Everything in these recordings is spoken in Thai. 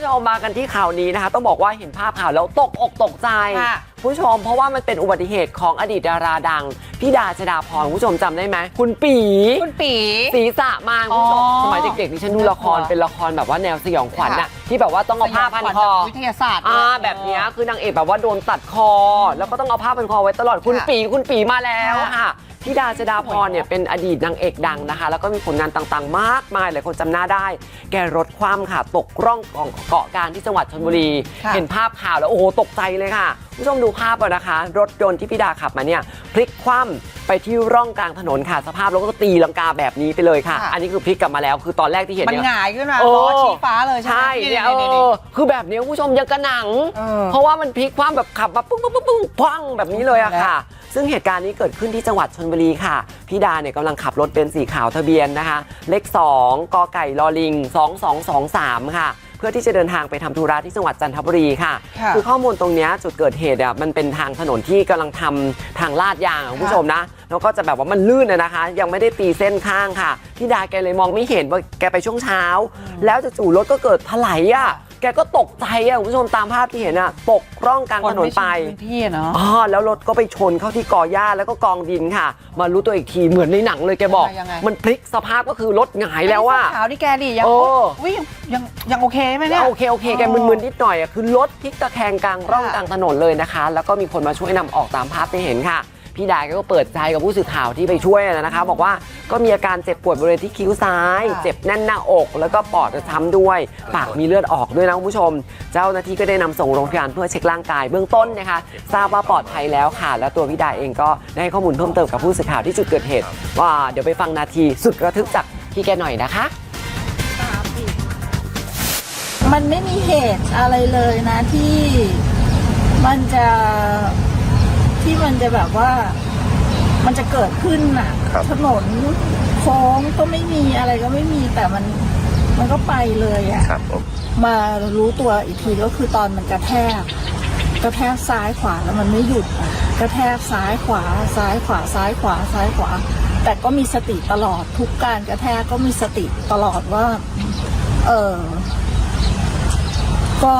ผู้ชมมากันที่ข่าวนี้นะคะ ต้องบอกว่าเห็นภาพข่าวแล้วตกอกตกใจค่ะผู้ชมเพราะว่ามันเป็นอุบัติเหตุของอดีตดาราดังพี่ดาชดาพรคุณผู้ชมจำได้ไหมคุณปีคุณปีศีรษะมาคุณผู้ชมอ๋อสมัยเด็กๆนี่ฉันดูละครน่ากลัวเป็นละครแบบว่าแนวสยองขวัญค่ะน่ะที่แบบว่าต้องเอาผ้าพันคอวิทยาศาสตร์อ่าแบบเนี้ยคือนางเอกแบบว่าโดนตัดคอ แล้วก็ต้องเอาผ้าพันคอไว้ตลอดคุณค่ะปีคุณปีมาแล้วค่ะค่ะ พี่ดาชดาพรเนี่ยเป็นอดีตนางเอกดังนะคะ แล้วก็มีผลงานต่างๆ มากมายหลายคนจำหน้าได้ แกรถคว่ำค่ะตกร่องของเกาะกลางที่จังหวัดชลบุรี ค่ะ เห็นภาพข่าวแล้วโอ้โหตกใจเลยค่ะคุณผู้ชมดูภาพเอานะคะ รถยนต์ที่พี่ดาขับมาเนี่ย พลิกคว่ำไปที่ร่องกลางถนนค่ะ สภาพแล้วก็ตีลังกาแบบนี้ไปเลยค่ะค่ะ อันนี้คือพลิกกลับมาแล้ว คือตอนแรกที่เห็นมันเนี่ย หงายขึ้นมาเออ ล้อชี้ฟ้าเลยใช่ใช่ไหมเนี่ยเออคือแบบนี้คุณผู้ชมยังกระหนัง เออเพราะว่ามันพลิกคว่ำแบบขับมาปึ้งปึ้งปึ้งปึ้งพังแบบนี้เลยอะค่ะ ซึ่งเหตุการณ์นี้เกิดขึ้นที่จังหวัดชลบุรีค่ะ พี่ดาเนี่ยกำลังขับรถเป็นซ์สีขาวทะเบียนนะคะ เลข 2กไก่ลอลิง 2223 ค่ะ เพื่อที่จะเดินทางไปทำธุระที่จังหวัดจันทบุรีค่ะค่ะอข้อมูลตรงเนี้ยจุดเกิดเหตุอะมันเป็นทางถนนที่กำลังทำทางลาดยางอะคุณผู้ชมนะแล้วก็จะแบบว่ามันลื่นอะนะคะ ยังไม่ได้ตีเส้นข้างค่ะพี่ดาแกเลยมองไม่เห็นว่าแกไปช่วงเช้า แล้วจู่ๆรถก็เกิดถลายอะ แกก็ตกใจอะคุณผู้ชมตามภาพที่เห็นอะตกร่องกลางถนนไปคม่ชิพื้นที่อะเนาะอ๋อแล้วรถก็ไปชนเข้าที่กอหญ้าแล้วก็กองดินค่ะ มารู้ตัวอีกทีเหมือนในหนังเลยแกบอกยังไงมันพลิกสภาพก็คือรถหงายแล้วว่าขาวนี่แกดิยังเออวิยังยังยังโอเคไหมเนี่ยโอเคโอเคแกมึนๆนิดหน่อยอะคือรถพลิกตะแคงกลางร่องค่ะกลางถนนเลยนะคะ แล้วก็มีคนมาช่วยนำออกตามภาพที่เห็นค่ะ พี่ดาแกก็เปิดใจกับผู้สื่อข่าวที่ไปช่วยนะคะ บอกว่าก็มีอาการเจ็บปวดบริเวณที่คิ้วซ้ายค่ะเจ็บแน่นหน้าอก แล้วก็ปอดจะช้ำด้วย ปากมีเลือดออกด้วยนะคุณผู้ชม เจ้าหน้าที่ก็ได้นำส่งโรงพยาบาลเพื่อเช็คร่างกายเบื้องต้นนะคะ ทราบว่าปลอดภัยแล้วค่ะ แล้วตัวพี่ดาเองก็ได้ให้ข้อมูลเพิ่มเติมกับผู้สื่อข่าวที่จุดเกิดเหตุว่าเดี๋ยวไปฟังนาทีสุดระทึกจากพี่แกหน่อยนะคะมันไม่มีเหตุอะไรเลยนะที่มันจะ ที่มันจะแบบว่า มันจะเกิดขึ้นน่ะ ครับ ถนนโค้งก็ไม่มีอะไรก็ไม่มีแต่มันมันก็ไปเลยอะครับผมมารู้ตัวอีกทีก็คือตอนมันกระแทก กระแทกซ้ายขวาแล้วมันไม่หยุดอะกระแทกซ้ายขวา ซ้ายขวา ซ้ายขวา ซ้ายขวา แต่ก็มีสติตลอดทุกการกระแทกก็มีสติตลอดว่า เออก็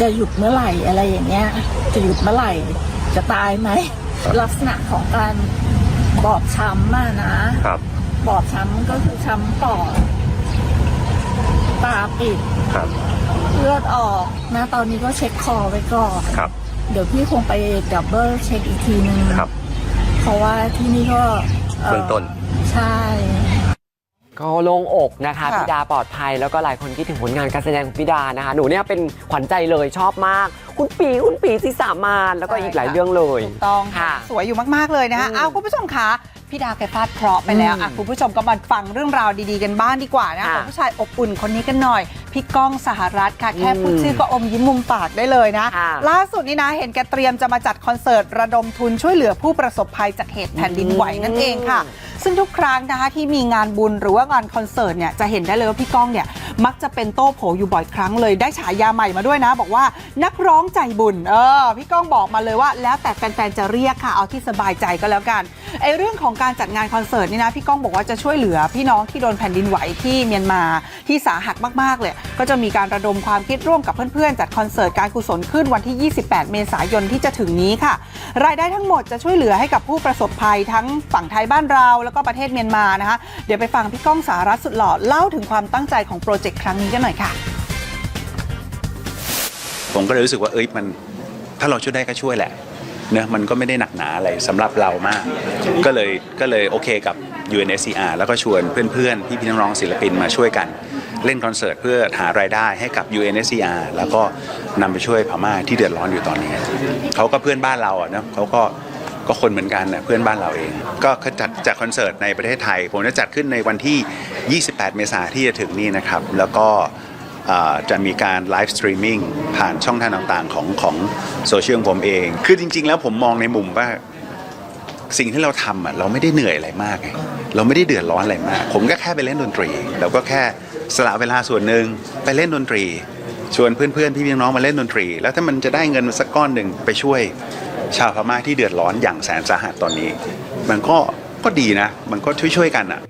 จะหยุดเมื่อไหร่อะไรอย่างเงี้ย จะหยุดเมื่อไหร่ จะตายไหม ลักษณะของการบอบช้ำอะนะครับ บอบช้ำก็คือช้ำปอดตาปิดครับ เลือดออกนะตอนนี้ก็เช็คคอไว้ก่อนครับ เดี๋ยวพี่คงไปดับเบิลเช็คอีกทีนึงครับ เพราะว่าที่นี่ก็เบื้องต้น ใช่ ก็โล่งอกนะคะค่ะ พี่ดาปลอดภัยแล้วก็หลายคนคิดถึงผลงานการแสดงของพี่ดานะคะ หนูเนี่ยเป็นขวัญใจเลยชอบมาก คุณปีคุณปีศีสามานแล้วก็อีกหลายเรื่องเลย ถูกต้องค่ะสวยอยู่มาก ๆ เลยนะคะอืมอ้าวคุณผู้ชมคะพี่ดาแกฟาดเคราะห์ไปแล้วอืมอะคุณผู้ชมก็มาฟังเรื่องราวดีๆกันบ้างดีกว่านะค่ะของผู้ชายอบอุ่นคนนี้กันหน่อยพี่ก้องสหรัฐค่ะแค่อืมพูดชื่อก็อมยิ้มมุมปากได้เลยนะ ค่ะ ล่าสุดนี้นะเห็นแกเตรียมจะมาจัดคอนเสิร์ตระดมทุนช่วยเหลือผู้ประสบภัยจากเหตุแผ่นดินไหวนั่นเองค่ะ ซึ่งทุกครั้งนะคะที่มีงานบุญหรือว่างานคอนเสิร์ตเนี่ยจะเห็นได้เลยว่าพี่ก้องเนี่ยมักจะเป็นโต้โผอยู่บ่อยครั้งเลยได้ฉายาใหม่มาด้วยนะ บอกว่านักร้องใจบุญเออพี่ก้องบอกมาเลยว่า แล้วแต่แฟนๆจะเรียกค่ะเอาที่สบายใจก็แล้วกันไอเรื่องของการจัดงานคอนเสิร์ตนี่นะพี่ก้องบอกว่าจะช่วยเหลือพี่น้องที่โดนแผ่นดินไหวที่เมียนมาที่สาหัสมากๆเลยก็จะมีการระดมความคิดร่วมกับเพื่อนๆจัดคอนเสิร์ตการกุศลขึ้นวันที่ 28 เมษายนที่จะถึงนี้ค่ะ รายได้ทั้งหมดจะช่วยเหลือให้กับผู้ประสบภัยทั้งฝั่งไทยบ้านเราแล้วก็ประเทศเมียนมานะคะเดี๋ยวไปฟังพี่ก้องสารัตสุดหล่อเล่าถึงความตั้งใจของโปรเจกต์ครั้งนี้กันหน่อยค่ะผมก็เลยรู้สึกว่าเอ้ยมันถ้าเราช่วยได้ก็ช่วยแหละเนะมันก็ไม่ได้หนักหนาอะไรสำหรับเรามาก ก็เลยก็เลยโอเคกับ UNSCR แล้วก็ชวนเพื่อนๆ พี่ๆน้องๆศิลปินมาช่วยกัน เล่นคอนเสิร์ตเพื่อหารายได้ให้กับ UNSCR แล้วก็นำไปช่วยพม่าที่เดือดร้อนอยู่ตอนนี้เขาก็เพื่อนบ้านเราอะเนะเขาก็ ก็คนเหมือนกันนะเพื่อนบ้านเราเอง ก็จัดจัดคอนเสิร์ตในประเทศไทย ผมจะจัดขึ้นในวันที่ 28 เมษายนที่จะถึงนี้นะครับ แล้วก็จะมีการไลฟ์สตรีมมิ่งผ่านช่องทางต่างๆของของโซเชียลของผมเอง คือจริง ๆ แล้วผมมองในมุมว่าสิ่งที่เราทำอะเราไม่ได้เหนื่อยอะไรมากไงเราไม่ได้เดือดร้อนอะไรมาก ผมก็แค่ไปเล่นดนตรีเราก็แค่สละเวลาส่วนหนึ่งไปเล่นดนตรี ชวนเพื่อนๆพี่ๆน้องมาเล่นดนตรี แล้วถ้ามันจะได้เงินสักก้อนหนึ่งไปช่วย ชาวพม่าที่เดือดร้อนอย่างแสนสาหัสตอนนี้ มันก็ก็ดีนะ มันก็ช่วยๆกันอะ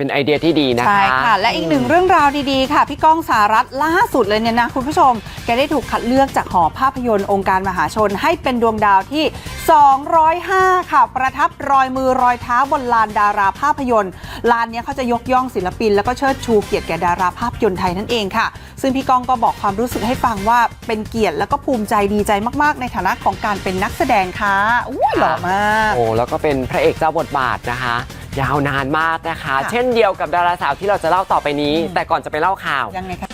เป็นไอเดียที่ดีนะคะ ใช่ค่ะ และอีกหนึ่งเรื่องราวดีๆ ค่ะ พี่ก้องสารัตน์ล่าสุดเลยเนี่ยนะ คุณผู้ชม แกได้ถูกคัดเลือกจากหอภาพยนตร์องค์การมหาชนให้เป็นดวงดาวที่ 205 ค่ะ ประทับรอยมือรอยเท้าบนลานดาราภาพยนตร์ ลานเนี้ยเขาจะยกย่องศิลปิน แล้วก็เชิดชูเกียรติแก่ดาราภาพยนตร์ไทยนั่นเองค่ะ ซึ่งพี่ก้องก็บอกความรู้สึกให้ฟังว่าเป็นเกียรติแล้วก็ภูมิใจดีใจมากๆ ในฐานะของการเป็นนักแสดงค่ะอุ้ยหล่อมาก โอ้แล้วก็เป็นพระเอกเจ้าบทบาทนะคะยาวนานมากนะคะค่ะเช่นเดียวกับดาราสาวที่เราจะเล่าต่อไปนี้ แต่ก่อนจะไปเล่าข่าว ยังไงคะ